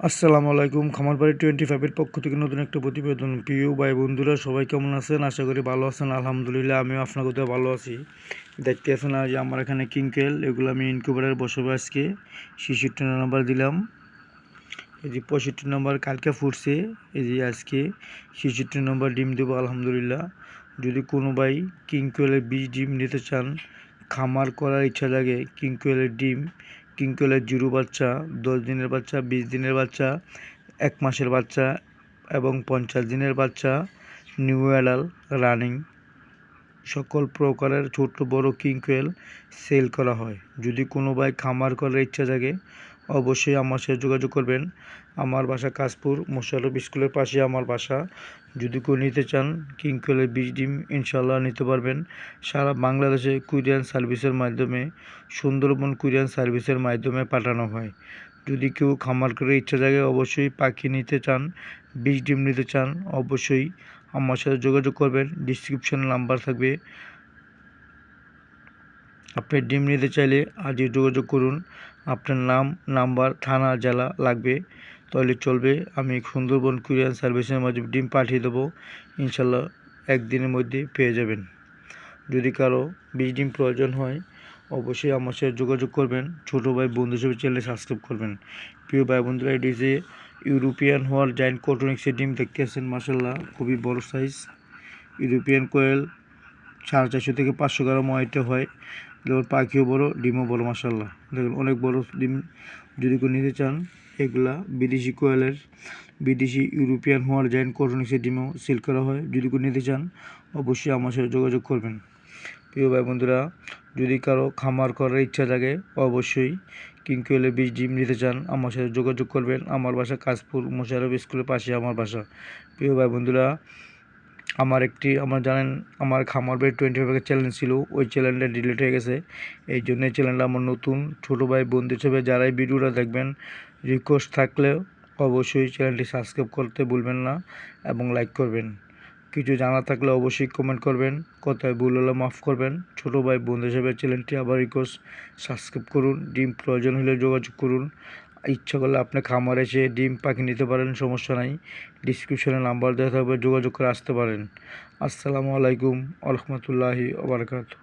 আসসালামু আলাইকুম। খামারবাড়ি টোয়েন্টি ফাইভের পক্ষ থেকে নতুন একটা প্রতিবেদন। প্রিয় ভাই বন্ধুরা, সবাই কেমন আছেন? আশা করি ভালো আছেন। আলহামদুলিল্লাহ, আমিও আপনার কোথাও ভালো আছি। দেখতে আছেন আজ আমার এখানে কিংকেল এগুলো আমি ইনকিউবেটার বসাবো আজকে। ছেষট্টি নাম্বার দিলাম। এই যে পঁয়ষট্টি নম্বর কালকে ফুটছে। এই যে আজকে ছেষট্টি নম্বর ডিম দেবো, আলহামদুলিল্লাহ। যদি কোনো ভাই কিংকোয়েলের বীজ ডিম নিতে চান, খামার করার ইচ্ছা লাগে কিংকোয়েলের ডিম কিংকোয়েলের জিরো বাচ্চা, দশ দিনের বাচ্চা, বিশ দিনের বাচ্চা, এক মাসের বাচ্চা এবং পঞ্চাশ দিনের বাচ্চা নিউ অ্যাডাল রানিং সকল প্রকারের ছোট বড় কিঙ্কুয়েল সেল করা হয়। যদি কোনো ভাই খামার করার ইচ্ছা থাকে অবশ্যই আমার সাথে যোগাযোগ করবেন। আমার বাসা কাশপুর মোশারফ স্কুলের পাশে আমার বাসা। যদি কেউ নিতে চান কিংকলের বীজ ডিম ইনশাল্লাহ নিতে পারবেন। সারা বাংলাদেশে কুরিয়ান সার্ভিসের মাধ্যমে, সুন্দরবন কুরিয়ান সার্ভিসের মাধ্যমে পাঠানো হয়। যদি কেউ খামার করে ইচ্ছা জাগে, অবশ্যই পাখি নিতে চান, বীজ ডিম নিতে চান, অবশ্যই আমার সাথে যোগাযোগ করবেন। ডিসক্রিপশনে নাম্বার থাকবে। আপনি ডিম নিতে চাইলে আজই যোগাযোগ করুন। আপনার নাম, নাম্বার, থানা, জেলা লাগবে। তাহলে চলবে, আমি সুন্দরবন কুরিয়ার সার্ভিসের মাধ্যমে ডিম পাঠিয়ে দেবো। ইনশাল্লাহ একদিনের মধ্যে পেয়ে যাবেন। যদি কারও বীজ ডিম প্রয়োজন হয়, অবশ্যই আমার সাথে যোগাযোগ করবেন। ছোটো ভাই বন্ধু হিসেবে চ্যানেলে সাবস্ক্রাইব করবেন। প্রিয় ভাই বন্ধুরা, এটি যে ইউরোপিয়ান হওয়ার জায়েন্ট কটনিক্সের ডিম দেখতে আসছেন মাসাল্লাহ খুবই বড় সাইজ ইউরোপিয়ান কোয়েল সাড়ে চারশো থেকে পাঁচশো গ্রাম ওয়াইটে হয়। দেখুন পাখিও বড়, ডিমও বড় মাসাল্লাহ দেখুন, অনেক বড় ডিম যদি কেউ নিতে চান, এগুলা বিদেশি কোয়েলের, বিদেশি ইউরোপিয়ান হওয়ার জাইন কটনিক্সের ডিমও সেল করা হয়। যদি কেউ নিতে চান, অবশ্যই আমার সাথে যোগাযোগ করবেন। প্রিয় ভাই বন্ধুরা, যদি কারও খামার করার ইচ্ছা থাকে, অবশ্যই কিংকুয়েলের বীজ ডিম নিতে চান, আমার সাথে যোগাযোগ করবেন। আমার বাসা কাশপুর মোশারফ স্কুলের পাশে আমার বাসা। প্রিয় ভাই বন্ধুরা আমার একটি, আমার জানেন, আমার খামার বাই টোয়েন্টি ফাইভের চ্যানেল ছিল, ওই চ্যানেলটা ডিলিট হয়ে গেছে। এই জন্য চ্যানেলটা আমার নতুন, ছোটো ভাই, বন্ধু হিসেবে যারাই ভিডিওটা দেখবেন রিকোয়েস্ট থাকলে অবশ্যই চ্যানেলটি সাবস্ক্রাইব করতে ভুলবেন না এবং লাইক করবেন। কিছু জানা থাকলে অবশ্যই কমেন্ট করবেন, কোথায় ভুল হলে মাফ করবেন। ছোটো ভাই, বন্ধু হিসেবে চ্যানেলটি আবার রিকোয়েস্ট সাবস্ক্রাইব করুন, ডিম প্রয়োজন হলে যোগাযোগ করুন। ইচ্ছা করলে আপনি খামারে এসে ডিম পাখি নিতে পারেন, সমস্যা নাই। ডিসক্রিপশনে নাম্বার দেওয়া থাকবে, যোগাযোগ করে আসতে পারেন। আসসালামু আলাইকুম আলহামতুল্লাহি ওবরাকাতু